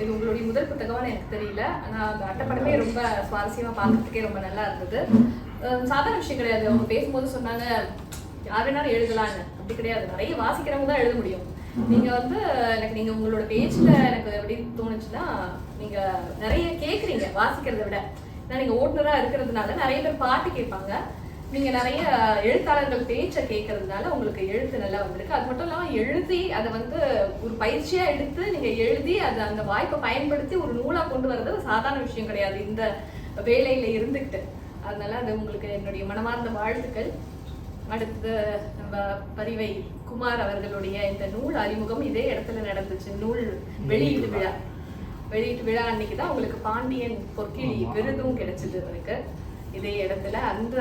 இது உங்களுடைய முதல் புத்தகம்னு எனக்கு தெரியல. ஆனால் அந்த அட்டப்படமே ரொம்ப சுவாரஸ்யமாக பார்க்கறதுக்கே ரொம்ப நல்லா இருந்தது. சாதாரண விஷயம் கிடையாது. அவங்க பேசும்போது சொன்னாங்க யார் வேணாலும் எழுதலான்னு அப்படி கிடையாது. நிறைய வாசிக்கிறவங்க தான் எழுத முடியும். நீங்க வந்து எனக்கு நீங்க உங்களோட பேஜ்ல எனக்கு எப்படி தோணுச்சுன்னா நீங்க நிறைய கேக்குறீங்க வாசிக்கிறதை விட. ஏன்னா நீங்க ஓட்டுநரா இருக்கிறதுனால நிறைய பேர் பாட்டு கேட்பாங்க. நீங்க நிறைய எழுத்தாளர்கள் பேச்சை கேட்கறதுனால உங்களுக்கு எழுத்து நல்லா வந்திருக்கு. அது மட்டும் இல்லாம எழுதி அதை வந்து ஒரு பயிற்சியா எடுத்து நீங்க எழுதி அதை அந்த வாய்ப்பை பயன்படுத்தி ஒரு நூலா கொண்டு வர்றது சாதாரண விஷயம் கிடையாது. இந்த வேலையில இருந்துக்கிட்டு அதனால அது உங்களுக்கு என்னுடைய மனமார்ந்த வாழ்த்துக்கள். அடுத்து நம்ம பரிவை குமார் அவர்களுடைய இந்த நூல் அறிமுகம் இதே இடத்துல நடந்துச்சு. நூல் வெளியீட்டு விழா. வெளியீட்டு விழா அன்னைக்கு தான் உங்களுக்கு பாண்டியன் பொற்கிழி விருதும் கிடைச்சது அவருக்கு. இதே இடத்துல அந்த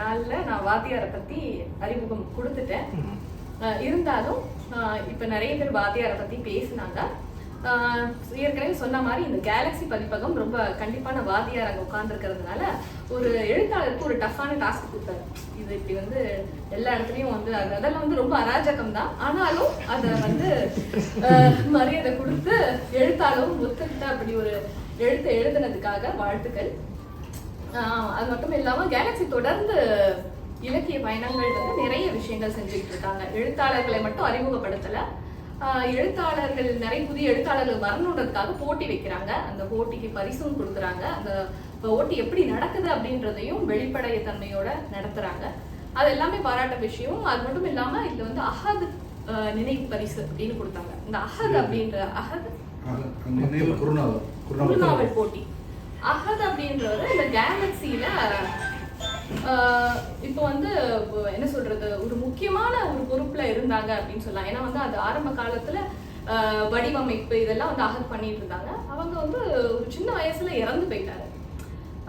நாள்ல நான் வாத்தியாரை பத்தி அறிமுகம் கொடுத்துட்டேன். இருந்தாலும் இப்ப நிறைய பேர் வாத்தியாரை பத்தி பேசினாங்க. ஏற்கனவே சொன்ன மாதிரி இந்த கேலக்ஸி பதிப்பகம் ரொம்ப கண்டிப்பான வாதியார் அங்க உட்கார்ந்துருக்கிறதுனால ஒரு எழுத்தாளருக்கு ஒரு டஃப்பான டாஸ்க் கொடுத்தாரு. இது இப்படி வந்து எல்லா இடத்துலயும் வந்து அது அதெல்லாம் வந்து ரொம்ப அராஜகம் தான். ஆனாலும் அதை வந்து மரியாதை கொடுத்து எழுத்தாளரும் ஒத்துக்கிட்ட அப்படி ஒரு எழுத்து எழுதுனதுக்காக வாழ்த்துக்கள். அது மட்டும் இல்லாம கேலக்ஸி தொடர்ந்து இலக்கிய பயணங்கள் வந்து நிறைய விஷயங்கள் செஞ்சுட்டு இருக்காங்க. எழுத்தாளர்களை மட்டும் அறிமுகப்படுத்தல. எழுத்தாளர்கள் நிறைய புதிய எழுத்தாளர்கள் வரணுன்றதுக்காக போட்டி வைக்கிறாங்க. அந்த போட்டிக்கு பரிசும் கொடுக்குறாங்க. அந்த போட்டி எப்படி நடக்குது அப்படின்றதையும் வெளிப்படைய தன்மையோட நடத்துறாங்க. அது எல்லாமே பாராட்ட விஷயம். அது மட்டும் இல்லாம இதுல வந்து அஹத் நினைவு பரிசு அப்படின்னு கொடுத்தாங்க. இந்த அஹத் அப்படின்ற அஹத் நினைவு குறுநாவல் போட்டி. அஹத் அப்படின்றவர் இந்த கேலக்சியில இப்போ வந்து என்ன சொல்றது ஒரு முக்கியமான ஒரு பொறுப்புல இருந்தாங்க அப்படின்னு சொல்லலாம். ஏன்னா வந்து அது ஆரம்ப காலத்துல வடிவமைப்பு இதெல்லாம் வந்து அகத் பண்ணிட்டு இருந்தாங்க. அவங்க வந்து ஒரு சின்ன வயசுல இறந்து போயிட்டாரு.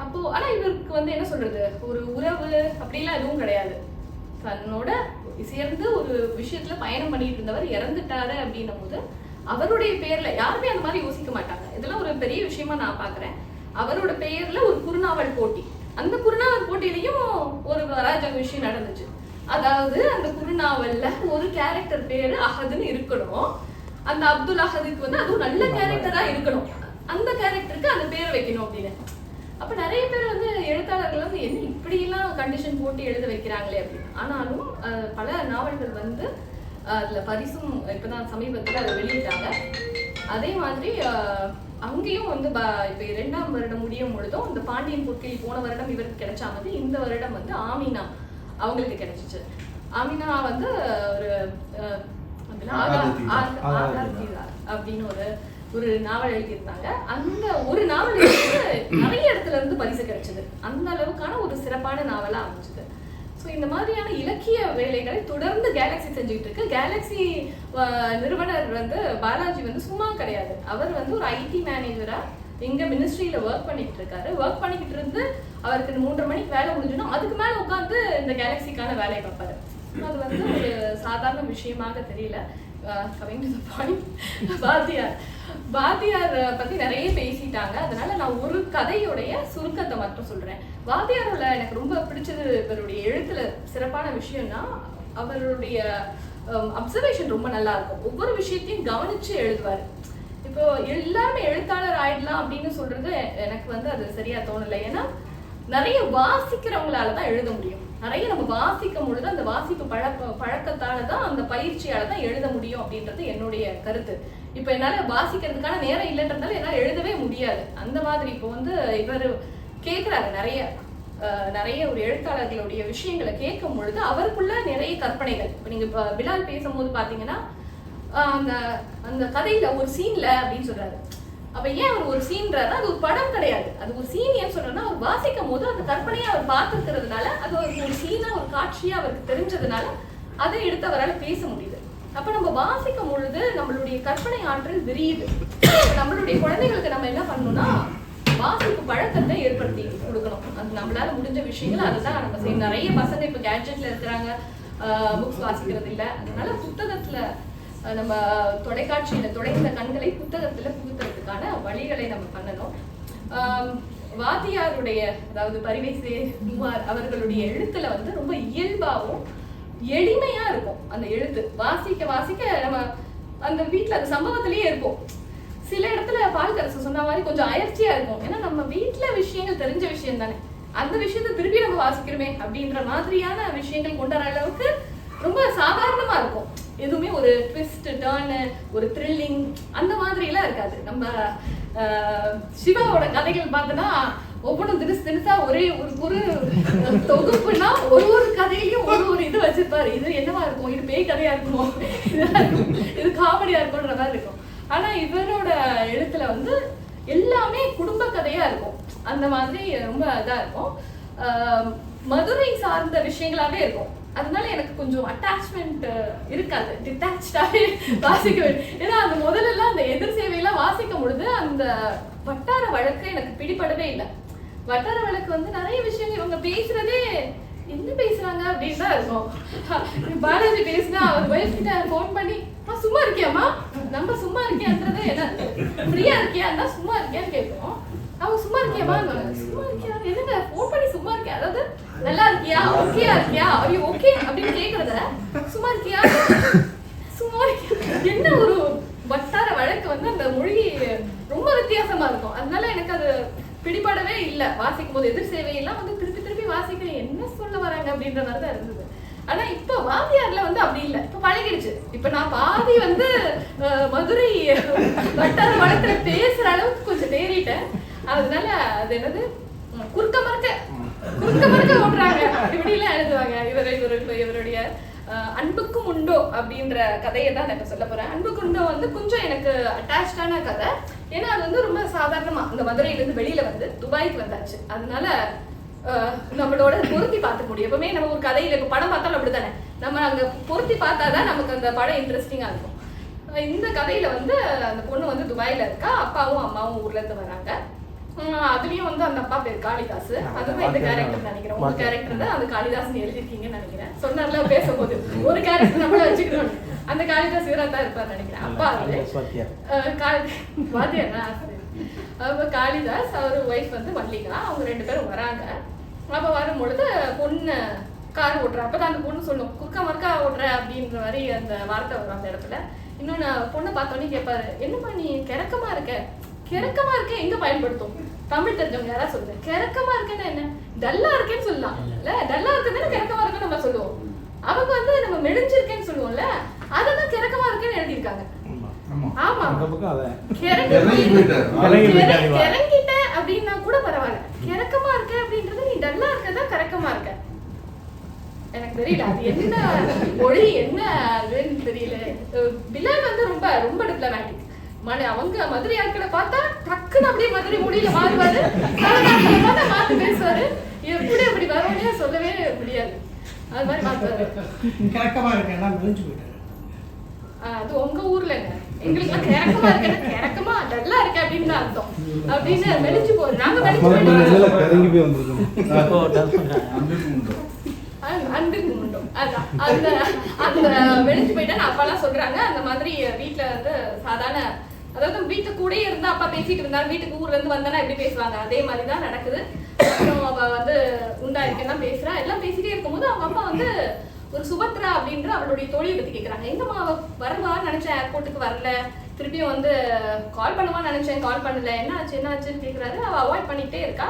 அப்போ ஆனா இவருக்கு வந்து என்ன சொல்றது ஒரு உறவு அப்படிலாம் எதுவும் கிடையாது. தன்னோட சேர்ந்து ஒரு விஷயத்துல பயணம் பண்ணிட்டு இருந்தவர் இறந்துட்டாரு அப்படின்னும் போது அவருடைய பேர்ல யாருமே அந்த மாதிரி யோசிக்க மாட்டாங்க. இதெல்லாம் ஒரு பெரிய விஷயமா நான் பாக்குறேன். அவரோட பெயர்ல ஒரு குறுநாவல் போட்டி. அந்த குறுநாவல் போட்டியிலையும் ஒரு அராஜக விஷயம் நடந்துச்சு. அதாவது அந்த குறுநாவல்ல ஒரு கேரக்டர் பேரு அஹதுன்னு இருக்கணும். அந்த அப்துல் அஹதுக்கு வந்து அதுவும் நல்ல கேரக்டரா இருக்கணும். அந்த கேரக்டருக்கு அந்த பேரை வைக்கணும் அப்படின்னு. அப்ப நிறைய பேர் வந்து எழுத்தாளர்கள் வந்து என்ன இப்படி எல்லாம் கண்டிஷன் போட்டு எழுத வைக்கிறாங்களே அப்படின்னு. ஆனாலும் பல நாவல்கள் வந்து அதுல பரிசும் இப்பதான் சமீபத்துல அதை வெளியிட்டாங்க. அதே மாதிரி அங்கேயும் வந்து இப்ப இரண்டாம் வருடம் முடியும் பொழுதும் இந்த பாண்டியன் பொற்கிளி போன வருடம் இவருக்கு கிடைச்சா வந்து இந்த வருடம் வந்து ஆமினா அவங்களுக்கு கிடைச்சிச்சு. ஆமினா வந்து ஒரு அப்படின்னு ஒரு ஒரு நாவல் எழுதியிருந்தாங்க. அந்த ஒரு நாவல் நிறைய இடத்துல இருந்து பரிசு கிடைச்சது. அந்த அளவுக்கான ஒரு சிறப்பான நாவலா அமைஞ்சது. ஸோ இந்த மாதிரியான இலக்கிய வேலைகளை தொடர்ந்து கேலக்ஸி செஞ்சுட்டு இருக்கு. கேலக்ஸி நிறுவனர் வந்து பாலாஜி வந்து சும்மா கிடையாது. அவர் வந்து ஒரு ஐடி மேனேஜரா எங்க மினிஸ்ட்ரியில ஒர்க் பண்ணிட்டு இருக்காரு. ஒர்க் பண்ணிக்கிட்டு இருந்து அவருக்கு மூன்றரை மணிக்கு வேலை முடிஞ்சிடும் அதுக்கு மேல உட்காந்து இந்த கேலக்சிக்கான வேலையை பார்ப்பாரு. அது வந்து ஒரு சாதாரண விஷயமாக தெரியல. கமிங் டு பாயிண்ட் பாரதியார் வாத்தியார் பத்தி நிறைய பேசிட்டாங்க. அதனால நான் ஒரு கதையுடைய சுருக்கத்தை மட்டும் சொல்றேன். வாத்தியாரோட எனக்கு ரொம்ப பிடிச்சது இவருடைய எழுத்துல சிறப்பான விஷயம்னா அவருடைய um, அப்சர்வேஷன் ரொம்ப நல்லா இருக்கும். ஒவ்வொரு விஷயத்தையும் கவனிச்சு எழுதுவாரு. இப்போ எல்லாருமே எழுத்தாளர் ஆயிடலாம் அப்படின்னு சொல்றது எனக்கு வந்து அது சரியா தோணலை. ஏன்னா நிறைய வாசிக்கிறவங்களால தான் எழுத முடியும். நிறைய நம்ம வாசிக்கும் பொழுது அந்த வாசிப்பு பழக்க பழக்கத்தால தான் அந்த பயிற்சியால தான் எழுத முடியும் அப்படின்றது என்னுடைய கருத்து. இப்போ என்னால் வாசிக்கிறதுக்கான நேரம் இல்லைன்றதால என்னால் எழுதவே முடியாது. அந்த மாதிரி இப்போ வந்து இவர் கேட்குறாரு நிறைய நிறைய ஒரு எழுத்தாளர்களுடைய விஷயங்களை கேட்கும் பொழுது அவருக்குள்ள நிறைய கற்பனைகள். இப்போ நீங்கள் இப்போ பிலால் பேசும்போது பார்த்தீங்கன்னா அந்த அந்த கதையில் ஒரு சீனில் அப்படின்னு சொல்கிறாரு அப்ப ஏன் அவர் ஒரு சீன்றாரு அது ஒரு படம் கிடையாது. அது ஒரு சீன் ஏன் சொல்றேன்னா அவர் வாசிக்கும் போது அந்த கற்பனையை அவர் பார்த்துருக்கிறதுனால அது ஒரு சீனா ஒரு காட்சியா அவருக்கு தெரிஞ்சதுனால அதை எடுத்து அவரால் பேச முடியுது. அப்ப நம்ம வாசிக்கும் பொழுது நம்மளுடைய கற்பனை ஆற்றல் விரியுது. நம்மளுடைய குழந்தைகளுக்கு நம்ம என்ன பண்ணணும்னா வாசிப்பு பழக்கத்தை ஏற்படுத்தி கொடுக்கணும். அது நம்மளால முடிஞ்ச விஷயங்கள் அதுதான் நம்ம செய்யணும் நிறைய பசங்க இப்ப கேட்ஜெட்ல இருக்கிறாங்க. புக்ஸ் வாசிக்கிறது இல்லை. அதனால புத்தகத்துல நம்ம தொலைக்காட்சியில தொலைந்த கண்களை புத்தகத்துல புகுத்துறதுக்கான வழிகளை நம்ம பண்ணணும். வாத்தியாருடைய அதாவது பரிவேசே குமார் அவர்களுடைய எழுத்துல வந்து ரொம்ப இயல்பாவும் எளிமையா இருக்கும் அந்த எழுத்து. வாசிக்க வாசிக்க நம்ம அந்த வீட்டுல அந்த சம்பவத்திலேயே இருப்போம். சில இடத்துல பால் கரசு சொன்ன மாதிரி கொஞ்சம் அயற்சியா இருக்கும். ஏன்னா நம்ம வீட்டுல விஷயங்கள் தெரிஞ்ச விஷயம் தானே. அந்த விஷயத்தை திருப்பி நம்ம வாசிக்கிறோமே அப்படின்ற மாதிரியான விஷயங்கள் கொண்டாடுற அளவுக்கு ரொம்ப சாதாரணமா இருக்கும். எதுவுமே ஒரு ட்விஸ்ட் டேர்னு ஒரு த்ரில்லிங் அந்த மாதிரிலாம் இருக்காது. நம்ம ஆஹ், சிவாவோட கதைகள் பார்த்தோன்னா ஒவ்வொன்றும் தினுசு தினுசா ஒரே ஒரு ஒரு தொகுப்புனா ஒரு ஒரு கதையிலையும் ஒரு ஒரு இது வச்சிருப்பாரு. இது என்னவா இருக்கும்? இது பேய் கதையா இருக்குமோ? இருக்கும். இது காமெடியா இருக்கும்ன்ற மாதிரி இருக்கும். ஆனா இவரோட எழுத்துல வந்து எல்லாமே குடும்ப கதையா இருக்கும். அந்த மாதிரி ரொம்ப இதா இருக்கும். ஆஹ் மதுரை சார்ந்த விஷயங்களாவே இருக்கும். அதனால எனக்கு கொஞ்சம் அட்டாச்மெண்ட் இருக்காது. டிட்டாச்சாவே வாசிக்க வேண்டும். ஏன்னா அந்த முதல்ல அந்த எதிர் சேவையெல்லாம் வாசிக்கும் பொழுது அந்த வட்டார வழக்கு எனக்கு பிடிபடவே இல்லை. வட்டார வழக்கு வந்து நிறைய விஷயங்கள் இவங்க பேசுறதே என்ன பேசுறாங்க? அப்படின்னு தான் இருக்கும். பாலாஜி பேசினா அவர் ஒய்ஃப் கிட்ட ஃபோன் பண்ணி சும்மா இருக்கியாம்மா? நம்ம சும்மா இருக்கியான்றது என்ன? ஃப்ரீயா இருக்கியா? இருந்தா சும்மா இருக்கியான்னு கேட்போம். அவங்க சும்மா இருக்கியாமா சும்மா இருக்கியா என்னங்க ஃபோன் பண்ணி சும்மா இருக்கியா அதாவது நல்லா இருக்கியா? ஓகேயா இருக்கியா? ஐயோ ஓகே அப்படின்னு கேக்குறத சும்மா இருக்கியா? சும்மா என்ன ஒரு வட்டார வழக்கு வந்து அந்த மொழி ரொம்ப வித்தியாசமா இருக்கும். அதனால எனக்கு அது பிடிபடவே இல்ல. வாசிக்கும் போது எதிர் சேவையெல்லாம் வந்து திருப்பி திருப்பி வாசிக்கிறேன் என்ன சொல்ல வராங்க அப்படின்ற மாதிரி தான் இருந்தது. ஆனா இப்ப வாத்தியார்ல வந்து அப்படி இல்ல. இப்ப பழகிடுச்சு. இப்ப நான் பாதி வந்து மதுரை வட்டார வழக்குல பேசுற அளவுக்கு கொஞ்சம் தேறிட்டேன் அதனால அது என்னது? குறுக்க மறுக்க குறுக்க மறுக்க ஓட்டுறாங்க. இப்படிலாம் எழுதுவாங்க. இவர் இவர் இவருடைய அன்புக்கும் உண்டோ அப்படின்ற கதையை தான் நான் சொல்ல போறேன். அன்புக்கு உண்டோ வந்து கொஞ்சம் எனக்கு அட்டாச்சான கதை. ஏன்னா அது வந்து ரொம்ப சாதாரணமா. அந்த மதுரையில இருந்து வெளியில வந்து துபாய்க்கு வந்தாச்சு. அதனால நம்மளோட பொருத்தி பார்த்துக்க முடியும். எப்பவுமே நம்ம ஒரு கதையில இப்ப படம் பார்த்தாலும் அப்படித்தானே? நம்ம அங்க பொருத்தி பார்த்தாதான் நமக்கு அந்த படம் இன்ட்ரெஸ்டிங்கா இருக்கும். இந்த கதையில வந்து அந்த பொண்ணு வந்து துபாயில இருக்கா? அப்பாவும் அம்மாவும் ஊர்ல இருந்து வராங்க. அதுலயும் வந்து அந்த அப்பா பேர் காளிதாஸ் அதுதான் இந்த கேரக்டர் நினைக்கிறேன். உங்க கேரக்டர் தான் அந்த காளிதாஸ் எழுதிருக்கீங்கன்னு நினைக்கிறேன். சொன்னார்ல பேசும்போது. ஒரு கேரக்டர் நம்மள வச்சுக்கணும். அந்த காளிதாஸ் இவரா தான் இருப்பார் நினைக்கிறேன். அப்பா அவரு. காளிதாஸ் அவர் ஒய்ஃப் வந்து மல்லிகா. அவங்க ரெண்டு பேரும் வராங்க. அப்ப வரும் பொழுது பொண்ணு கார் ஓட்டுற. அப்பதான் அந்த பொண்ணு சொல்லும் குறுக்க மறுக்கா ஓட்டுற அப்படின்ற மாதிரி அந்த வார்த்தை வரும் அந்த இடத்துல. இன்னொன்னு பொண்ணை பார்த்தோன்னே கேட்பாரு என்னம்மா நீ கிறக்கமா இருக்க? கிறக்கமா இருக்க எங்க பயன்படுத்தும்? தமிழ் தெரிஞ்சவங்க யாரா சொல்லுங்க. கிறக்கமா இருக்கேன்னா என்ன? டல்லா இருக்கேன்னு சொல்லலாம். இல்ல டல்லா இருக்குன்னு கிறக்கமா இருக்குன்னு நம்ம சொல்லுவோம். அவங்க வந்து நம்ம மெலிஞ்சிருக்கேன்னு சொல்லுவோம்ல அததான் கிறக்கமா இருக்கேன்னு எழுதியிருக்காங்க. ஆமா ஆமா. அந்த பக்கம் அதான் கிறங்கி இறங்கி போயிட்டாரு. இறங்கி கிறங்கி- போயிட்டாரு இவன். கிறங்கிட்டேன் அப்படின்னா கூட பரவாயில்ல. கிறக்கமா இருக்க அப்படின்றது நீ டல்லா இருக்கதா கறக்கமா இருக்க? எனக்கு தெரியல. அது என்ன மொழி என்ன அதுன்னு தெரியல. பிலால் வந்து ரொம்ப ரொம்ப டிப்ளமேட்டிக் மன அவங்க மதுரை ஆட்களை பார்த்தா டக்குன்னு அப்படியே மதுரை மொழியில மாறுவாரு. பார்த்தா மாத்தி பேசுவாரு. எப்படி அப்படி வரும்னே சொல்லவே முடியாது. அது மாதிரி மாத்துவாரு. கரெக்டமா இருக்கு எல்லாம் விழிஞ்சு போயிட்டாரு. ஆஹ் அது உங்க ஊர்லங்க. எங்களுக்கு கிறக்கமா இருக்கேன்னா கிறக்கமா டல்லா இருக்க அப்படின்னு அர்த்தம். அப்படின்னு மெலிஞ்சு போகுது நாங்க மெலிஞ்சு போயிட்டோம். அன்புக்கு அதான். அந்த அந்த மெலிஞ்சு போயிட்டா அப்பாலாம் சொல்றாங்க. அந்த மாதிரி வீட்ல வந்து சாதாரண அதாவது வீட்டு கூடயே இருந்தா அப்பா பேசிட்டு இருந்தாரு வீட்டுக்கு ஊர்ல இருந்து வந்தானா எப்படி பேசுவாங்க? அதே மாதிரி தான் நடக்குது. அப்புறம் அவ வந்து உண்டா இருக்கேன்னா பேசுறா. எல்லாம் பேசிட்டே இருக்கும்போது அவங்க அப்பா வந்து ஒரு சுபத்ரா அப்படின்ற அவளுடைய தோழியை பத்தி கேக்குறாங்க. எங்கம்மா அவ வருவான்னு நினைச்சேன் ஏர்போர்ட்டுக்கு வரல. திருப்பியும் வந்து கால் பண்ணுவான்னு நினைச்சேன் கால் பண்ணல. என்ன ஆச்சு என்ன ஆச்சுன்னு கேக்குறாரு. அவ அவாய்ட் பண்ணிட்டே இருக்கா.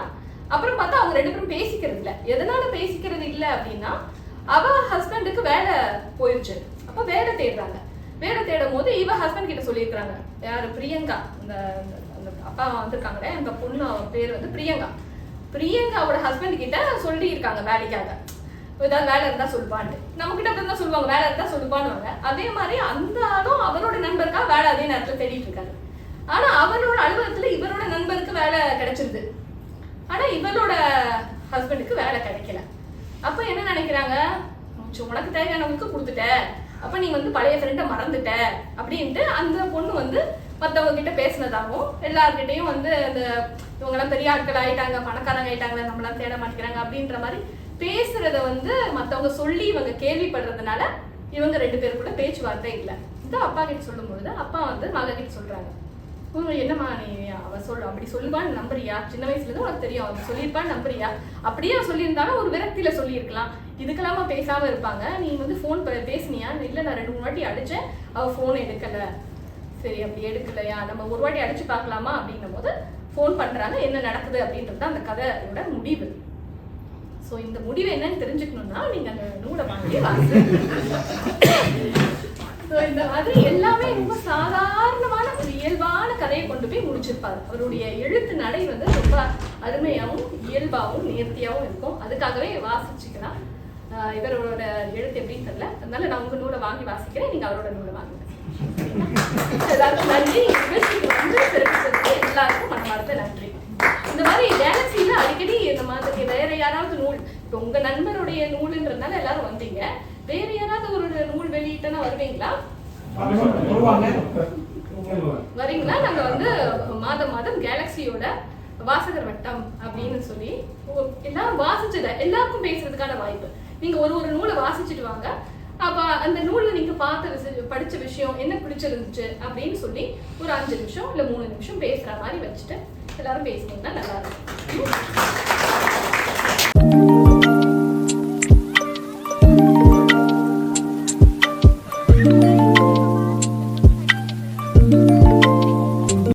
அப்புறம் பார்த்தா அவங்க ரெண்டு பேரும் பேசிக்கிறது இல்ல. எதனால பேசிக்கிறது இல்ல அப்படின்னா அவ ஹஸ்பண்டுக்கு வேலை போயிருச்சு. அப்ப வேலை தேடுறாங்க. வேலை தேடும் போது இவ ஹஸ்பண்ட் கிட்ட சொல்லியிருக்கிறாங்க. யாரு? பிரியங்கா. இந்த அந்த- அந்த அப்பா வந்திருக்காங்களே அந்த பொண்ணு அவன் பேர் வந்து பிரியங்கா. பிரியங்காவோட ஹஸ்பண்ட் கிட்ட சொல்லி இருக்காங்க வேலைக்காக ஏதாவது வேலை இருந்தா சொல்லுவான்ட்டு நம்ம கிட்ட இருந்தா தான் சொல்லுவாங்க வேலை இருந்தா சொல்லுவான்னு அதே மாதிரி அந்த ஆளும் அவரோட நண்பருக்கா வேலை அதே நேரத்துல தேடிட்டு இருக்காரு. ஆனா அவரோட அலுவலகத்துல இவரோட நண்பருக்கு வேலை கிடைச்சிருது. ஆனா இவரோட ஹஸ்பண்டுக்கு வேலை கிடைக்கல. அப்ப என்ன நினைக்கிறாங்க? உனக்கு தேவையானவங்களுக்கு கொடுத்துட்ட அப்ப நீ வந்து பழைய ஃப்ரெண்டை மறந்துட்ட அப்படின்ட்டு அந்த பொண்ணு வந்து மற்றவங்க கிட்ட பேசினதாகவும் எல்லார்கிட்டயும் வந்து அந்த இவங்கெல்லாம் பெரிய ஆட்கள் ஆயிட்டாங்க பணக்காரங்க ஆயிட்டாங்க நம்மளாம் தேட மாட்டேங்கிறாங்க அப்படின்ற மாதிரி பேசுறத வந்து மற்றவங்க சொல்லி இவங்க கேள்விப்படுறதுனால இவங்க ரெண்டு பேருக்குள்ள கூட பேச்சுவார்த்தை இல்லை. இது அப்பா கிட்ட சொல்லும்பொழுது அப்பா வந்து மகன் கிட்ட சொல்றாங்க. என்னம்மா நீ அவ சொல் அப்படி சொல்லுவான்னு நம்புறியா? சின்ன வயசுல இருந்து உனக்கு தெரியும் அவன் சொல்லியிருப்பான்னு நம்புறியா? அப்படியே அவ சொல்லியிருந்தாலும் ஒரு விரக்தியில சொல்லியிருக்கலாம். இதுக்கெல்லாமா பேசாம இருப்பாங்க. நீ வந்து ஃபோன் பேசினியா இல்லை நான் ரெண்டு மூணு வாட்டி அடிச்சேன் அவள் ஃபோன் எடுக்கலை. சரி அப்படி எடுக்கலையா? நம்ம ஒரு வாட்டி அடிச்சு பார்க்கலாமா? அப்படின்னும் போது ஃபோன் பண்ணுறாங்க என்ன நடக்குது அப்படின்றது தான் அந்த கதையோட முடிவு. ஸோ இந்த முடிவு என்னன்னு தெரிஞ்சுக்கணும்னா நீங்க அந்த நூலை வாங்கி வாங்க ஸோ இந்த மாதிரி எல்லாமே ரொம்ப சாதாரணமான ஒரு இயல்பான கதையை கொண்டு போய் முடிச்சிருப்பாரு. அவருடைய எழுத்து நடை வந்து ரொம்ப அருமையாகவும் இயல்பாகவும் நேர்த்தியாகவும் இருக்கும். அதுக்காகவே வாசிச்சுக்கலாம். இவரோட எழுத்து எப்படின்னு தெரியல. அதனால நான் உங்க நூலை வாங்கி வாசிக்கிறேன். நீங்க அவரோட நூலை வாங்குங்க எல்லாருக்கும் நன்றி. நிகழ்ச்சிக்கு வந்து சிறப்பிச்சதுக்கு எல்லாருக்கும் மனமார்ந்த நன்றி. இந்த மாதிரி கேலக்சியில அடிக்கடி இந்த மாதிரி வேற யாராவது நூல் இப்போ உங்க நண்பருடைய நூலுன்றதுனால எல்லாரும் வந்தீங்க. வேற யாராவது ஒரு நூல் வெளியிட்டனா வருவீங்களா? வருவாங்க. வரீங்களா நாங்க வந்து மாதம் மாதம் கேலக்சியோட வாசகர் வட்டம் அப்படின்னு சொல்லி எல்லாரும் வாசிச்சத? எல்லாருக்கும் பேசுறதுக்கான வாய்ப்பு. நீங்க ஒரு ஒரு நூலை வாசிச்சுட்டு வாங்க. அப்ப அந்த நூல்ல நீங்க பார்த்த படிச்ச விஷயம் என்ன பிடிச்சிருந்துச்சு அப்படின்னு சொல்லி ஒரு அஞ்சு நிமிஷம் இல்ல மூணு நிமிஷம் பேசுற மாதிரி வச்சுட்டு எல்லாரும் பேசுனீங்கன்னா நல்லா இருக்கும்.